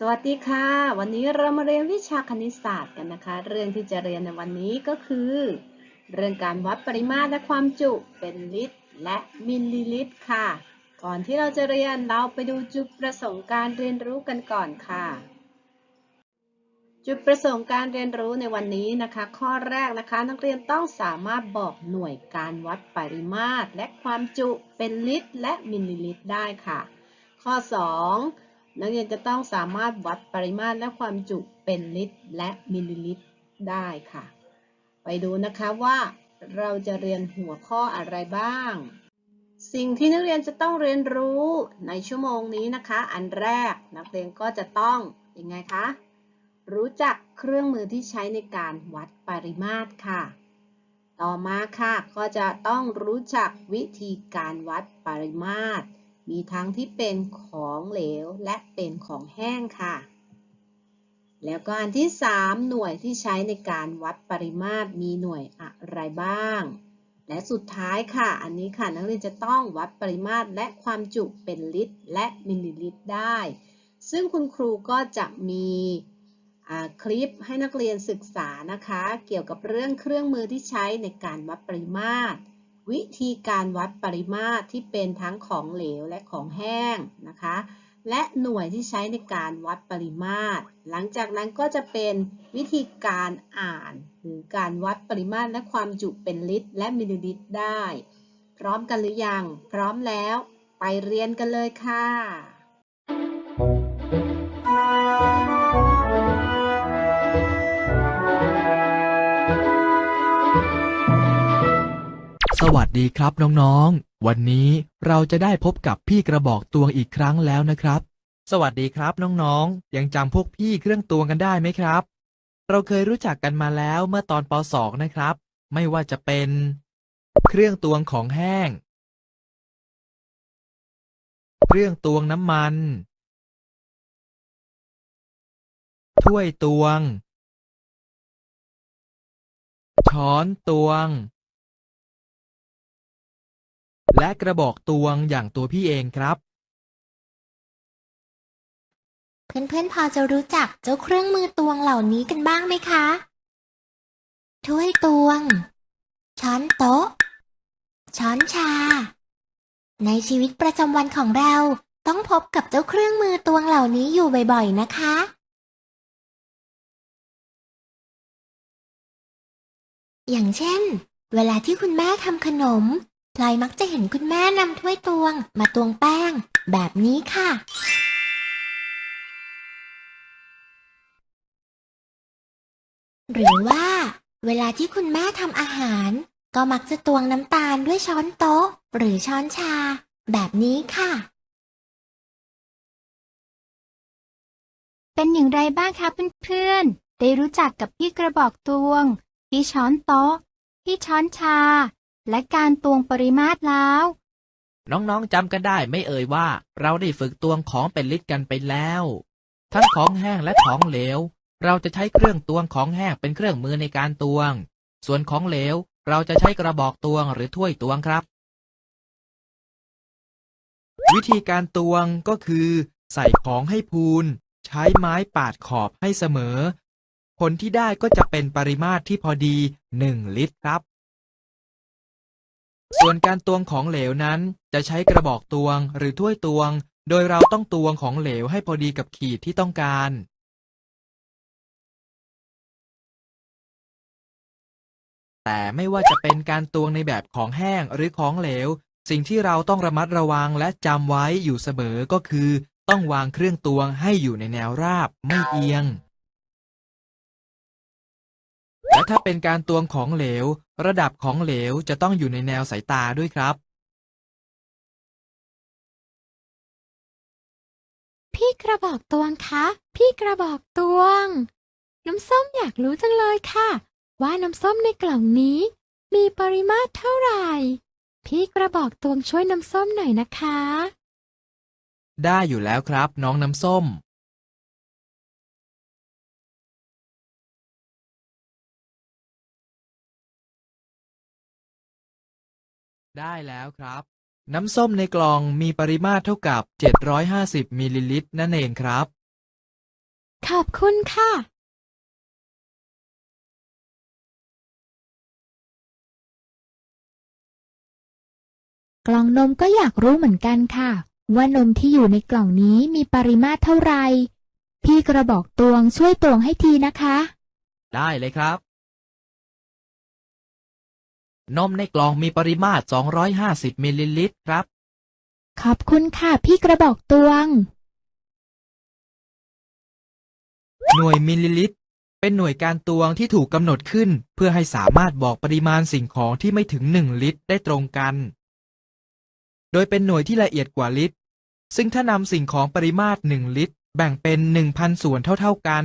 สวัสดีค่ะ วันนี้เรามาเรียนวิชาคณิตศาสตร์กันนะคะ เรื่องที่จะเรียนในวันนี้ก็คือ เรื่องการวัดปริมาตรและความจุเป็นลิตรและมิลลิลิตรค่ะ ก่อนที่เราจะเรียนเราไปดูจุดประสงค์การเรียนรู้กันก่อนค่ะ จุดประสงค์การเรียนรู้ในวันนี้นะคะ ข้อแรกนะคะนักเรียนต้องสามารถบอกหน่วยการวัดปริมาตรและความจุเป็นลิตรและมิลลิลิตรได้ค่ะ ข้อ 2 นักเรียนจะต้องสามารถวัดปริมาตรและความจุเป็นลิตร และมิลลิลิตรได้ค่ะ ไปดูนะคะว่าเราจะเรียนหัวข้ออะไรบ้าง สิ่งที่นักเรียนจะต้องเรียนรู้ในชั่วโมงนี้นะคะ อันแรกนักเรียนก็จะต้องอยังไงคะ รู้จักเครื่องมือที่ใช้ในการวัดปริมาตรค่ะ ต่อมาค่ะ ก็จะต้องรู้จักวิธีการวัดปริมาตร มีทั้งที่เป็นของเหลวและเป็นของแห้งค่ะ แล้วก็อันที่ 3 หน่วยที่ใช้ในการวัดปริมาตรมีหน่วยอะไรบ้าง และสุดท้ายค่ะ อันนี้ค่ะนักเรียนจะต้องวัดปริมาตรและความจุเป็นลิตร และมิลลิลิตรได้ ซึ่งคุณครูก็จะมีคลิปให้นักเรียนศึกษานะคะ เกี่ยวกับเรื่องเครื่องมือที่ใช้ในการวัดปริมาตร วิธีการวัดปริมาตรที่เป็นทั้งของเหลวและของแห้งนะคะ และหน่วยที่ใช้ในการวัดปริมาตร หลังจากนั้นก็จะเป็นวิธีการอ่าน หรือการวัดปริมาตรและความจุเป็นลิตร และมิลลิลิตรได้ พร้อมกันหรือยัง พร้อมแล้ว ไปเรียนกันเลยค่ะ สวัสดีครับน้องๆ วันนี้เราจะได้พบกับพี่กระบอกตวงอีกครั้งแล้วนะครับ สวัสดีครับน้องๆ ยังจำพวกพี่เครื่องตวงกันได้ไหมครับ เราเคยรู้จักกันมาแล้วเมื่อตอนป .2 นะครับ ไม่ว่าจะเป็น เครื่องตวงของแห้ง เครื่องตวงน้ำมัน ถ้วยตวง ช้อนตวง และกระบอกตวงอย่างตัวพี่เองครับ เพื่อนๆพอจะรู้จักเจ้าเครื่องมือตวงเหล่านี้กันบ้างไหมคะ ถ้วยตวง ช้อนโต๊ะ ช้อนชา ในชีวิตประจำวันของเราต้องพบกับเจ้าเครื่องมือตวงเหล่านี้อยู่บ่อยๆนะคะ อย่างเช่น เวลาที่คุณแม่ทำขนม พลอยมักจะเห็นคุณแม่นำถ้วยตวง มาตวงแป้ง แบบนี้ค่ะ หรือว่า เวลาที่คุณแม่ทำอาหาร ก็มักจะตวงน้ำตาลด้วยช้อนโต๊ะ หรือช้อนชา แบบนี้ค่ะ เป็นอย่างไรบ้างคะเพื่อนๆได้รู้จักกับพี่กระบอกตวง พี่ช้อนโต๊ะ พี่ช้อนชา และการตวงปริมาตรแล้ว น้องๆจำกันได้ไม่เอ่ยว่า เราได้ฝึกตวงของเป็นลิตรกันไปแล้ว ทั้งของแห้งและของเหลว เราจะใช้เครื่องตวงของแห้งเป็นเครื่องมือในการตวง ส่วนของเหลว เราจะใช้กระบอกตวงหรือถ้วยตวงครับ วิธีการตวงก็คือ ใส่ของให้พูน ใช้ไม้ปาดขอบให้เสมอ ผลที่ได้ก็จะเป็นปริมาตรที่พอดี 1 ลิตรครับ ส่วนการตวงของเหลวนั้น จะใช้กระบอกตวงหรือถ้วยตวง โดยเราต้องตวงของเหลวให้พอดีกับขีดที่ต้องการ แต่ไม่ว่าจะเป็นการตวงในแบบของแห้งหรือของเหลว สิ่งที่เราต้องระมัดระวังและจำไว้อยู่เสมอก็คือ ต้องวางเครื่องตวงให้อยู่ในแนวราบไม่เอียง และถ้าเป็นการตวงของเหลว ระดับของเหลวจะต้องอยู่ในแนวสายตาด้วยครับ พี่กระบอกตวงคะ พี่กระบอกตวง น้ำส้มอยากรู้จังเลยค่ะ ว่าน้ำส้มในกล่องนี้ มีปริมาตรเท่าไหร่ พี่กระบอกตวงช่วยน้ำส้มหน่อยนะคะ ได้อยู่แล้วครับ น้องน้ำส้ม ได้แล้วครับ น้ำส้มในกล่องมีปริมาตรเท่ากับ 750มิลลิลิตรนั่นเองครับ ขอบคุณค่ะ กล่องนมก็อยากรู้เหมือนกันค่ะ ว่านมที่อยู่ในกล่องนี้มีปริมาตรเท่าไหร่พี่กระบอกตวงช่วยตวงให้ทีนะคะ ได้เลยครับ นมในกล่องมีปริมาตร 250 มิลลิลิตรครับ ขอบคุณค่ะพี่กระบอกตวง หน่วยมิลลิลิตร เป็นหน่วยการตวงที่ถูกกำหนดขึ้น เพื่อให้สามารถบอกปริมาณสิ่งของที่ไม่ถึง 1 ลิตรได้ตรงกัน โดยเป็นหน่วยที่ละเอียดกว่าลิตร ซึ่งถ้านำสิ่งของปริมาตร 1 ลิตร แบ่งเป็น 1,000 ส่วนเท่า ๆกัน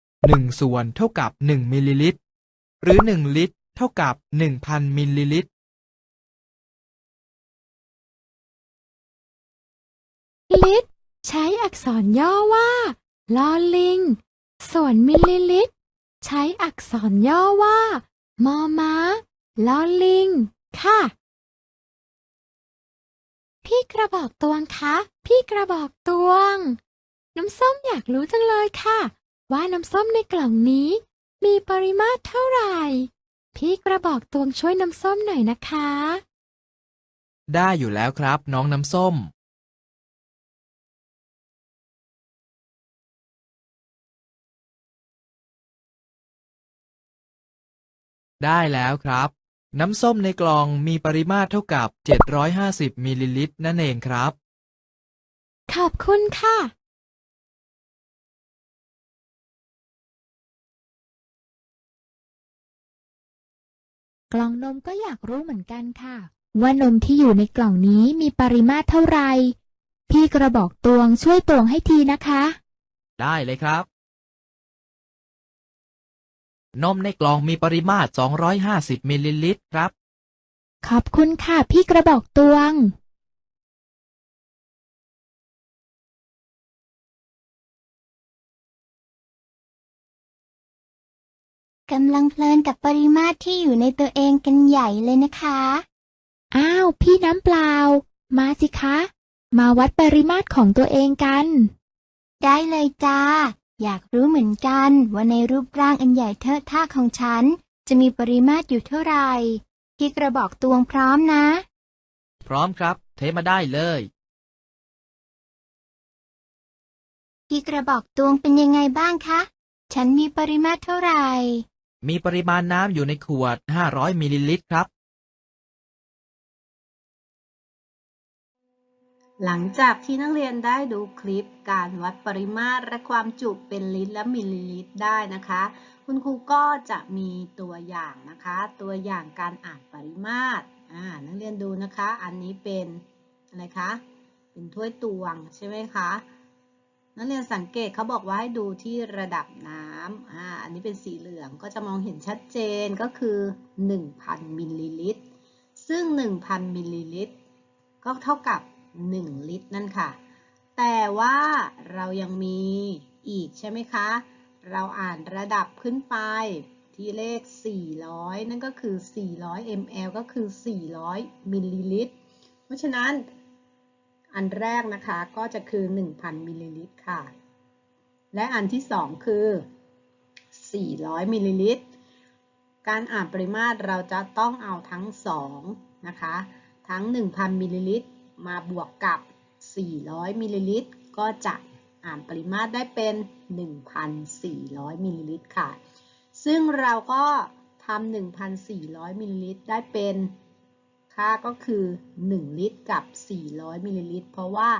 1 ส่วนเท่ากับ 1 มิลลิลิตร หรือ 1 ลิตร เท่ากับ 1,000 มิลลิลิตร ลิตร ใช้อักษรย่อว่าลอลิง ส่วนมิลลิลิตร ใช้อักษรย่อว่ามอม้าลอลิง ค่ะ พี่กระบอกตวงคะ พี่กระบอกตวง น้ำส้มอยากรู้จังเลยค่ะ ว่าน้ำส้มในกล่องนี้ มีปริมาตรเท่าไหร่ พี่กระบอกตวงช่วยน้ำส้มหน่อยนะคะ ได้อยู่แล้วครับ น้องน้ำส้ม ได้แล้วครับ น้ำส้มในกล่องมีปริมาตรเท่ากับ 750มิลลิลิตรนั่นเองครับ ขอบคุณค่ะ กล่องนมก็อยากรู้เหมือนกันค่ะ ว่านมที่อยู่ในกล่องนี้มีปริมาตรเท่าไหร่ พี่กระบอกตวงช่วยตวงให้ทีนะคะ ได้เลยครับ นมในกล่องมีปริมาตร 250มิลลิลิตรครับ ขอบคุณค่ะ พี่กระบอกตวง กำลังเพลินกับปริมาตรที่อยู่ในตัวเองกันใหญ่เลยนะคะ อ้าว พี่น้ำเปล่า มาสิคะ มาวัดปริมาตรของตัวเองกัน ได้เลยจ้า อยากรู้เหมือนกันว่าในรูปร่างอันใหญ่เทอะท่าของฉัน จะมีปริมาตรอยู่เท่าไหร่พี่กระบอกตวงพร้อมนะ พร้อมครับ เทมาได้เลยพี่กระบอกตวงเป็นยังไงบ้างคะ ฉันมีปริมาตรเท่าไหร่ มีปริมาณน้ำอยู่ในขวด 500 มิลลิลิตรครับ หลังจากที่นักเรียนได้ดูคลิปการวัดปริมาตรและความจุเป็นลิตรและมิลลิลิตรได้นะคะ คุณครูก็จะมีตัวอย่างนะคะ ตัวอย่างการอ่านปริมาตรอ่านักเรียนดูนะคะ อันนี้เป็นอะไรคะ เป็นถ้วยตวงใช่ไหมคะ นักเรียนสังเกตเขาบอกว่าให้ดูที่ระดับน้ำอ่าอันนี้เป็นสีเหลืองก็จะมองเห็นชัดเจนก็คือ 1,000มิลลิลิตร ซึ่ง 1,000มิลลิลิตร ก็เท่ากับ 1 ลิตรนั่นค่ะ แต่ว่าเรายังมีอีกใช่ไหมคะ เราอ่านระดับขึ้นไปที่เลข 400 นั่นก็คือ 400 ml ก็คือ 400มิลลิลิตร เพราะฉะนั้น อันแรกนะคะก็จะคือ 1,000 มิลลิลิตรค่ะ และอันที่ 2 คือ 400 มิลลิลิตร การอ่านปริมาตรเราจะต้องเอาทั้ง 2 นะคะ ทั้ง 1,000 มิลลิลิตร มาบวกกับ 400 มิลลิลิตร ก็จะอ่านปริมาตรได้เป็น 1,400 มิลลิลิตรค่ะ ซึ่งเราก็ทำ1,400 มิลลิลิตรได้เป็น ค่าก็คือ 1 ลิตรกับ 400 มิลลิลิตร เพราะว่า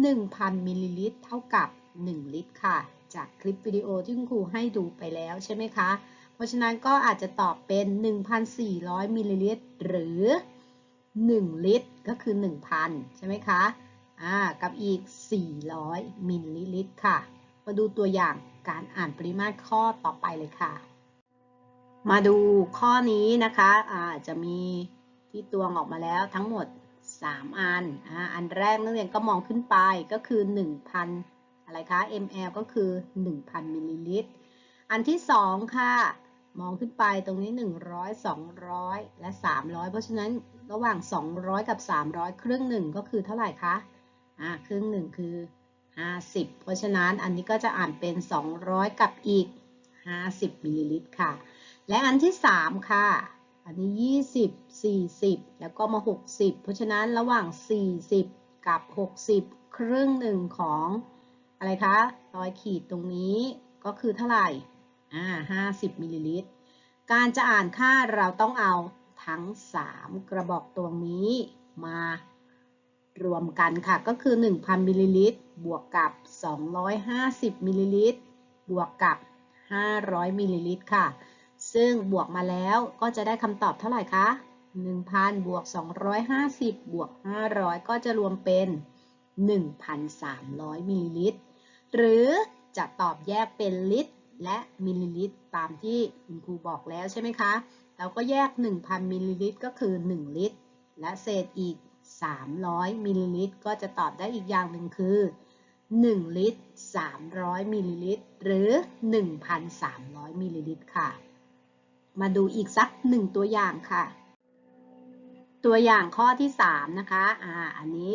1,000 มิลลิลิตร เท่ากับ 1 ลิตรค่ะ จากคลิปวิดีโอที่คุณครูให้ดูไปแล้วใช่ไหมคะ เพราะฉะนั้นก็อาจจะตอบเป็น 1,400 มิลลิลิตร หรือ 1 ลิตร ก็คือ 1,000 ใช่ไหมคะอ่ากับอีก 400 มิลลิลิตร ค่ะ มาดูตัวอย่างการอ่านปริมาตรข้อต่อไปเลยค่ะ มาดูข้อนี้นะคะอ่าจะมี ที่ตวงออกมาแล้วทั้งหมด 3 อันอ่าอันแรกนักเรียนก็มองขึ้นไปก็คือ 1,000 อะไรคะ ml ก็คือ 1,000มิลลิลิตร อันที่ 2 ค่ะ มองขึ้นไปตรงนี้ 100 200 และ 300 เพราะฉะนั้นระหว่าง 200 กับ 300ครึ่งหนึ่งก็คือเท่าไหร่คะอ่าครึ่งหนึ่งคือ 50 เพราะฉะนั้นอันนี้ก็จะอ่านเป็น 200 กับอีก 50มิลลิลิตรค่ะ และอันที่ 3 ค่ะ อันนี้ 20 40 แล้วก็มา 60 เพราะฉะนั้นระหว่าง 40 กับ 60 ครึ่งหนึ่งของอะไรคะรอยขีดตรงนี้ก็คือเท่าไหร่อ่า50มิลลิลิตร การจะอ่านค่าเราต้องเอาทั้ง 3 กระบอกตวงนี้มารวมกันค่ะ ก็คือ 1,000มิลลิลิตร บวกกับ 250มิลลิลิตร บวกกับ 500มิลลิลิตรค่ะ ซึ่งบวกมาแล้วก็จะได้คำตอบเท่าไหร่คะ 1,000 บวก 250 บวก 500 ก็จะรวมเป็น 1,300 มิลลิลิตร หรือจะตอบแยกเป็นลิตรและมิลลิลิตร ตามที่คุณครูบอกแล้วใช่ไหมคะ เราก็แยก 1,000 มิลลิลิตร ก็คือ 1 ลิตร และเศษอีก 300 มิลลิลิตร ก็จะตอบได้อีกอย่างหนึ่งคือ 1 ลิตร 300 มิลลิลิตร หรือ 1,300 มิลลิลิตร ค่ะ มาดูอีกสักหนึ่งตัวอย่างค่ะ ตัวอย่างข้อที่ 3 นะคะอ่าอันนี้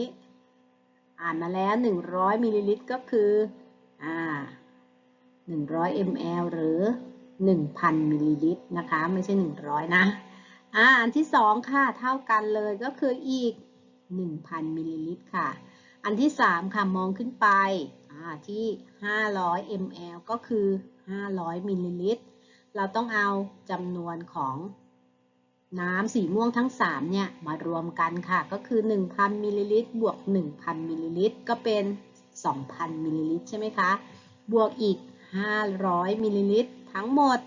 อ่านมาแล้ว 100มิลลิลิตรก็คืออ่า100 ml หรือ 1,000มิลลิลิตรนะคะ ไม่ใช่ 100 นะอ่าอันที่ 2 ค่ะ เท่ากันเลยก็คืออีก 1,000มิลลิลิตรค่ะ อันที่ 3 ค่ะ มองขึ้นไปอ่าที่ 500 ml ก็คือ 500มิลลิลิตร เราต้องเอาจำนวนของน้ำสีม่วงทั้ง 3 เนี่ย มารวมกันค่ะ ก็คือ 1,000มิลลิลิตรบวก 1,000มิลลิลิตรก็เป็น 2,000มิลลิลิตรใช่ไหมคะ บวกอีก 500มิลลิลิตรทั้งหมด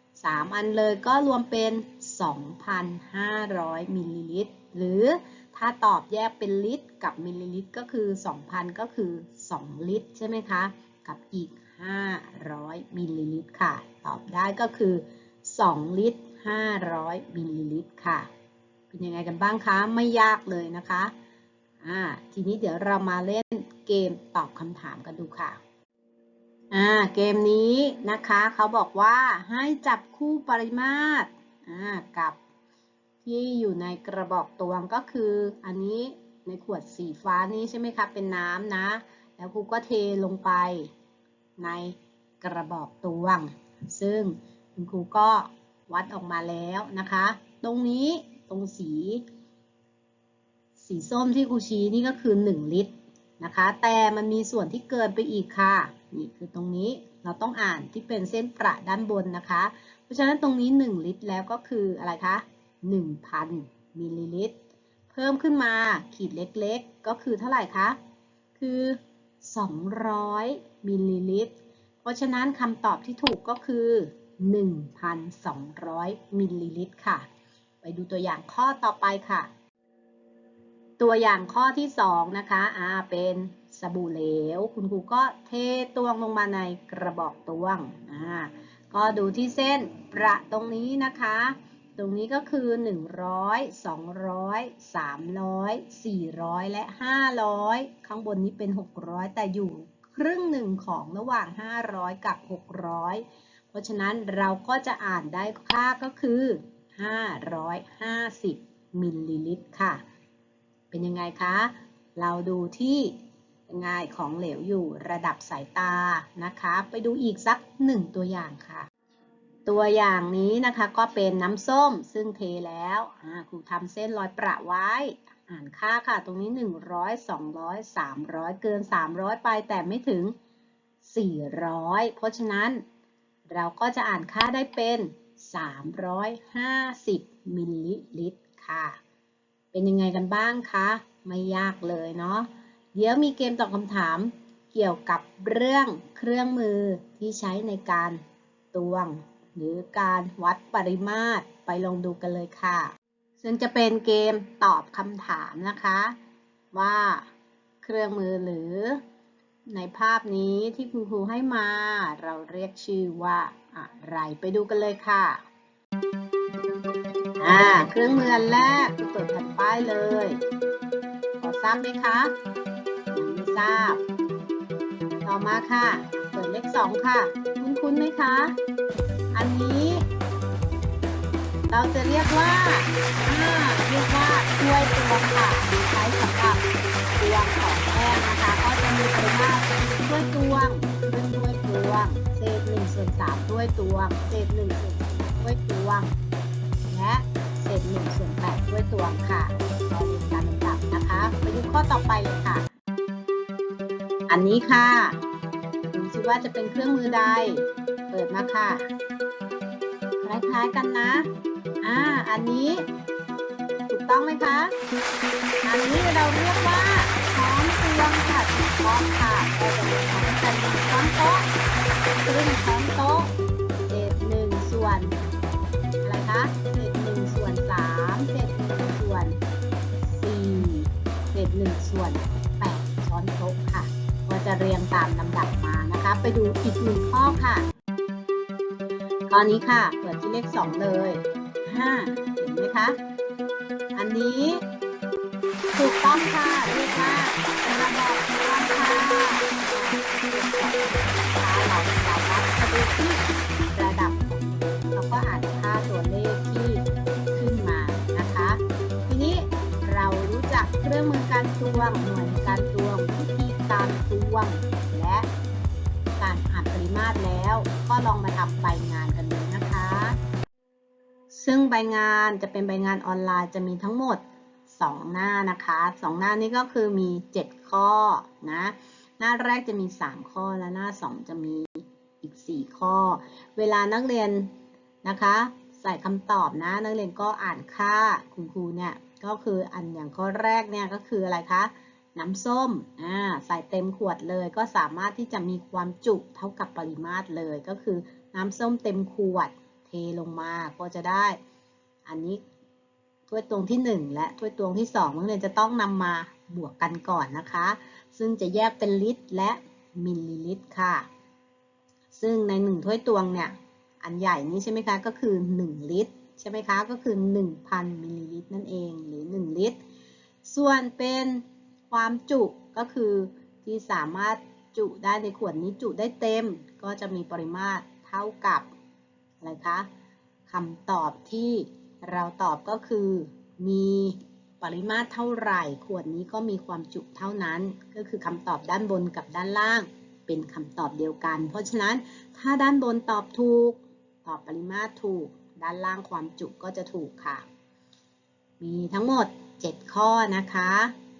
3 อันเลยก็รวมเป็น 2,500มิลลิลิตรหรือถ้าตอบแยกเป็นลิตรกับมิลลิลิตรก็คือ 2,000 ก็คือ 2 ลิตรใช่ไหมคะ กับอีก 500 มิลลิลิตรค่ะ ตอบได้ก็คือ 2 ลิตร 500 มิลลิลิตรค่ะ เป็นยังไงกันบ้างคะ ไม่ยากเลยนะคะ อ่า ทีนี้เดี๋ยวเรามาเล่นเกมตอบคำถามกันดูค่ะ อ่า เกมนี้นะคะ เขาบอกว่าให้จับคู่ปริมาตร อ่า กับที่อยู่ในกระบอกตวงก็คืออันนี้ในขวดสีฟ้านี้ใช่ไหมคะ เป็นน้ำนะ แล้วครูก็เทลงไป ในกระบอกตวง ซึ่งคุณครูก็วัดออกมาแล้วนะคะ ตรงนี้ตรงสี สีส้มที่ครูชี้นี่ก็คือ 1 ลิตรนะคะ แต่มันมีส่วนที่เกินไปอีกค่ะนี่คือตรงนี้เราต้องอ่านที่เป็นเส้นประด้านบนนะคะ เพราะฉะนั้นตรงนี้ 1 ลิตรแล้วก็คืออะไรคะ 1,000มิลลิลิตร เพิ่มขึ้นมาขีดเล็กๆ ก็คือเท่าไหร่คะ คือ 200 มิลลิลิตร เพราะฉะนั้นคำตอบที่ถูกก็คือ 1,200 มิลลิลิตรค่ะ ไปดูตัวอย่างข้อต่อไปค่ะ ตัวอย่างข้อที่ 2 นะคะอ่าเป็นสบู่เหลว คุณครูก็เทตวงลงมาในกระบอกตวงอ่าก็ดูที่เส้นประตรงนี้นะคะ ตรงนี้ก็คือ 100 200 300 400 และ 500 ข้างบนนี้เป็น 600 แต่อยู่ ครึ่งหนึ่งของระหว่าง 500 กับ 600 เพราะฉะนั้นเราก็จะอ่านได้ค่าก็คือ 550 มิลลิลิตรค่ะ เป็นยังไงคะ เราดูที่ยังไงของเหลวอยู่ระดับสายตานะคะ ไปดูอีกสักหนึ่งตัวอย่างค่ะ ตัวอย่างนี้นะคะก็เป็นน้ำส้มซึ่งเทแล้วครูทำเส้นรอยประไว้ อ่านค่าค่ะ ตรงนี้ 100 200 300 เกิน 300 ไปแต่ไม่ถึง 400 เพราะฉะนั้นเราก็จะอ่านค่าได้เป็น 350 มิลลิลิตรค่ะ เป็นยังไงกันบ้างคะ ไม่ยากเลยเนาะ เดี๋ยวมีเกมตอบคำถามเกี่ยวกับเรื่องเครื่องมือที่ใช้ในการตวง หรือการวัดปริมาตร ไปลองดูกันเลยค่ะ ซึ่งจะเป็นเกมตอบคำถามนะคะ ว่าเครื่องมือหรือในภาพนี้ที่คุณครูให้มา เราเรียกชื่อว่าอะไรไปดูกันเลยค่ะอ่าเครื่องมืออันแรกคือเปิดแผ่นป้ายเลยพอทราบไหมคะยังไม่ทราบ ต่อมาค่ะ เปิดเลขสองค่ะ คุ้นๆไหมคะ อันนี้ เราจะเรียกว่าอ่าเรียกว่าถ้วยตวงค่ะใช้สำหรับตวงของแห้งนะคะ ก็จะมีปริมาตรถ้วยตวงหนึ่งถ้วยตวงเศษหนึ่งส่วนสามถ้วยตวงเศษหนึ่งส่วนสี่ถ้วยตวง และเศษหนึ่งส่วนแปดถ้วยตวงค่ะเราเรียนตามลำดับนะคะไปดูข้อต่อไปเลยค่ะ อันนี้ค่ะดูสิว่าจะเป็นเครื่องมือใด เปิดมาค่ะ คล้ายๆกันนะ อ่า อันนี้ ถูกต้องไหมคะ อันนี้เราเรียกว่าช้อนตวงค่ะถูกต้องค่ะเราจะมีช้อนกันช้อนโต๊ะครึ่งช้อนโต๊ะเศษหนึ่งส่วนอะไรคะเศษหนึ่งส่วนสามเศษหนึ่งส่วนสี่เศษหนึ่งส่วนแปดช้อนโต๊ะค่ะก็จะเรียงตามลำดับมานะคะ ไปดูอีกหนึ่งข้อค่ะข้อนี้ค่ะเปิดที่เลขสองเลย ห้าเห็นไหมคะ อันนี้ ถูกต้องค่ะเรียกว่าระบอกตวงค่ะเราเราวัดจะดูที่ระดับของเราก็อ่านค่าตัวเลขที่ขึ้นมานะคะ ทีนี้เรารู้จักเครื่องมือการตวงหน่วยการตวงวิธีการตวงและการอ่านปริมาตรแล้ว ก็ลองมาทำใบงานกันเลย ซึ่งใบงานจะเป็นใบงานออนไลน์จะมีทั้งหมด 2 หน้านะคะสองหน้านี้ก็คือมี 7 ข้อนะ หน้าแรกจะมี 3 ข้อและหน้า 2 จะมีอีก 4 ข้อ เวลานักเรียนนะคะ ใส่คำตอบนะ นักเรียนก็อ่านค่าคุณครูเนี่ยก็คืออันอย่างข้อแรกเนี่ยก็คืออะไรคะน้ำส้มอ่าใส่เต็มขวดเลย ก็สามารถที่จะมีความจุเท่ากับปริมาตรเลย ก็คือน้ำส้มเต็มขวด เทลงมาก็จะได้ อันนี้ถ้วยตวงที่ 1 และถ้วยตวงที่2นักเรียนจะต้องนำมาบวกกันก่อนนะคะ ซึ่งจะแยกเป็นลิตรและมิลลิลิตรค่ะ ซึ่งใน 1 ถ้วยตวงเนี่ย อันใหญ่นี้ใช่ไหมคะก็คือ 1 ลิตรใช่ไหมคะก็คือ 1,000มิลลิลิตรนั่นเองหรือ 1 ลิตร ส่วนเป็นความจุก็คือที่สามารถจุได้ในขวดนี้จุได้เต็ม ก็จะมีปริมาตรเท่ากับ อะไรคะคำตอบที่เราตอบก็คือ มีปริมาตรเท่าไหร่ ขวดนี้ก็มีความจุเท่านั้น ก็คือคำตอบด้านบนกับด้านล่าง เป็นคำตอบเดียวกัน เพราะฉะนั้นถ้าด้านบนตอบถูก ตอบปริมาตรถูก ด้านล่างความจุก็จะถูกค่ะ มีทั้งหมด 7 ข้อนะคะ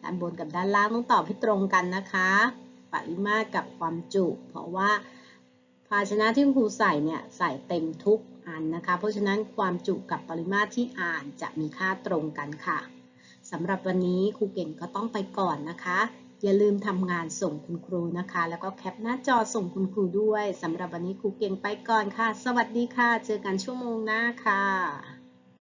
ด้านบนกับด้านล่างต้องตอบให้ตรงกันนะคะ ปริมาตรกับความจุ เพราะว่า ภาชนะที่คุณครูใส่เนี่ยใส่เต็มทุกอันนะคะ เพราะฉะนั้นความจุกับปริมาตรที่อ่านจะมีค่าตรงกันค่ะสำหรับวันนี้ครูเก่งก็ต้องไปก่อนนะคะ อย่าลืมทำงานส่งคุณครูนะคะ แล้วก็แคปหน้าจอส่งคุณครูด้วยสำหรับวันนี้ครูเก่งไปก่อนค่ะ สวัสดีค่ะ เจอกันชั่วโมงหน้าค่ะ